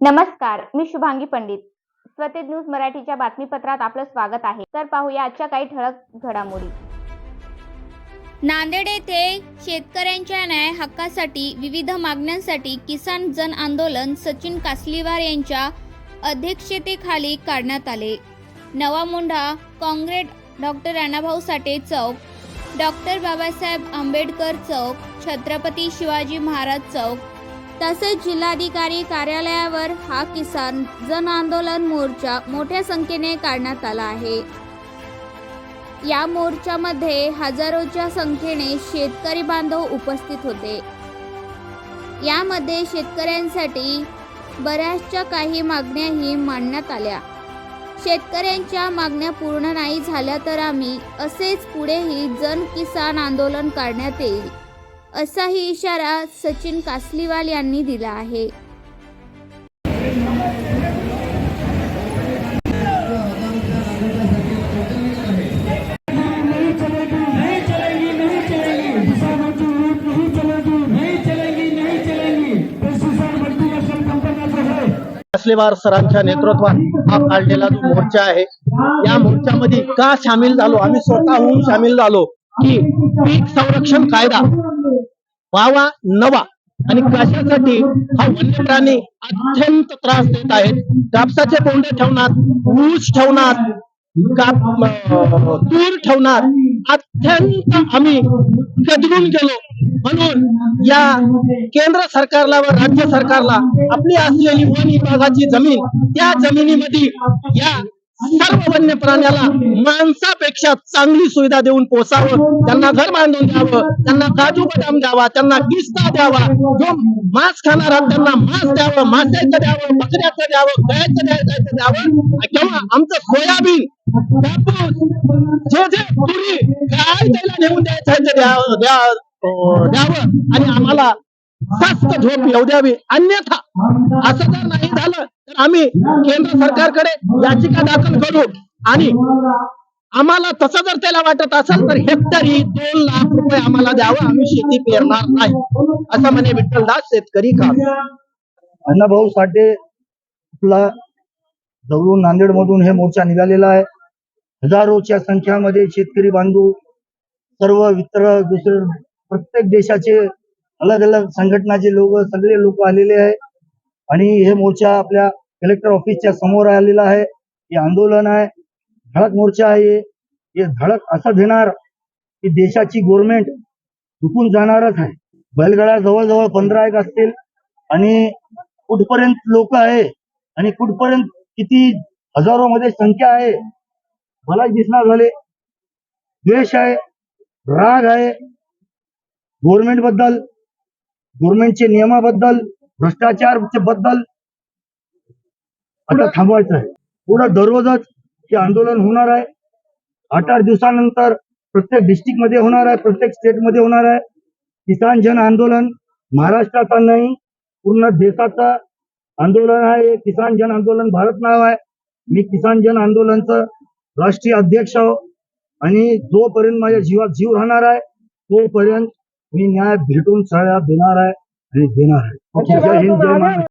नमस्कार मी शुभांगी पंडित. स्वतेज न्यूज मराठीच्या बातमीपत्रात आपलं स्वागत आहे. तर पाहूया आजच्या काही ठळक घडामोडी. नांदेड येथे शेतकऱ्यांच्या न्याय हक्कासाठी विविध मागण्यांसाठी किसान जन आंदोलन सचिन कासलीवार यांच्या अध्यक्षतेखाली काढण्यात आले. नवा मोंढा काँग्रेट डॉक्टर राणाभाऊ साठे चौक डॉक्टर बाबासाहेब आंबेडकर चौक छत्रपती शिवाजी महाराज चौक तसेच जिल्हाधिकारी कार्यालयावर हा किसान जन आंदोलन मोर्चा मोठ्या संख्येने काढण्यात आला आहे. या मोर्चामध्ये हजारोच्या संख्येने शेतकरी बांधव उपस्थित होते. यामध्ये शेतकऱ्यांसाठी बऱ्याचशा काही मागण्याही मांडण्यात आल्या. शेतकऱ्यांच्या मागण्या पूर्ण नाही झाल्या तर आम्ही असेच पुढेही जन किसान आंदोलन काढण्यात येईल. असाही इशारा सचिन कासलीवाल यांनी दिला आहे. असलेवार सरांच्या नेतृत्वात हा काढलेला जो मोर्चा आहे या मोर्चामध्ये का सामील झालो? आम्ही स्वतःहून सामील झालो की पीक संरक्षण कायदा व्हावा नवा. आणि कशासाठी? हा वन्य प्राणी अत्यंत त्रास देत आहेत. कापसाचे कोंडे ठेवणार ऊस ठेवणार काप तूर ठेवणार. अत्यंत आम्ही गदरून गेलो. म्हणून या केंद्र सरकारला व राज्य सरकारला आपली असलेली वन विभागाची जमीन त्या जमिनीमध्ये या सर्व वन्य प्राण्याला माणसापेक्षा चांगली सुविधा देऊन पोचावं त्यांना घर बांधून द्यावं. त्यांना काजू बदाम द्यावा. त्यांना किस्ता द्यावा. जो मांस खाणार त्यांना मांस द्यावं. माशाचं द्यावं. बकऱ्याचं द्यावं. गळ्याचं द्यायचं द्यावं. किंवा आमचं सोयाबीन कापूस जे जे पुरी काय त्याला नेऊन द्यायचं द्यावं द्या- द्यावं. आणि आम्हाला जास्त झोप येऊ द्यावी. अन्यथा असं जर नाही झालं तर आम्ही केंद्र सरकारकडे याचिका दाखल करू. आणि आम्हाला तसं जर त्याला वाटत असेल तर हेक्टरी दोन लाख रुपये आम्हाला द्यावं. आम्ही शेती पेरणार नाही. असं म्हणे विठ्ठलदास शेतकरी का? अण्णाभाऊ साठे आपला जवळून नांदेड मधून हे मोर्चा निघालेला आहे. हजारोच्या संख्यामध्ये शेतकरी बांधू सर्व इतर दुसरे प्रत्येक देशाचे अलग अलग संघटनाचे लोक सगळे लोक आलेले आहे. आणि हे मोर्चा आपल्या कलेक्टर ऑफिसच्या समोर आलेला आहे. हे आंदोलन आहे. धडक मोर्चा आहे. हे धडक असं देणार की देशाची गव्हर्नमेंट झुकून जाणारच आहे. बैलगाड्या जवळजवळ पंधरा एक असतील आणि कुठपर्यंत लोक आहे आणि कुठपर्यंत किती हजारो मध्ये संख्या आहे मला दिसणार झाले. द्वेष आहे. राग आहे. गव्हर्नमेंटबद्दल गव्हर्नमेंटचे नियमाबद्दल भ्रष्टाचारबद्दल आता थांबवायचं आहे. पुढं दररोजच हे आंदोलन होणार आहे. आठ आठ दिवसानंतर प्रत्येक डिस्ट्रिक्टमध्ये होणार आहे प्रत्येक स्टेटमध्ये होणार आहे. किसान जन आंदोलन महाराष्ट्राचा नाही पूर्ण देशाचा आंदोलन आहे. किसान जन आंदोलन भारत नाव आहे. मी किसान जन आंदोलनचं राष्ट्रीय अध्यक्ष आहो. आणि जोपर्यंत माझ्या जीवात जीव राहणार आहे तोपर्यंत मी न्याय भेटून सगळ्या देणार आहे आणि देणार आहे. जय हिंद जय महाराष्ट्र.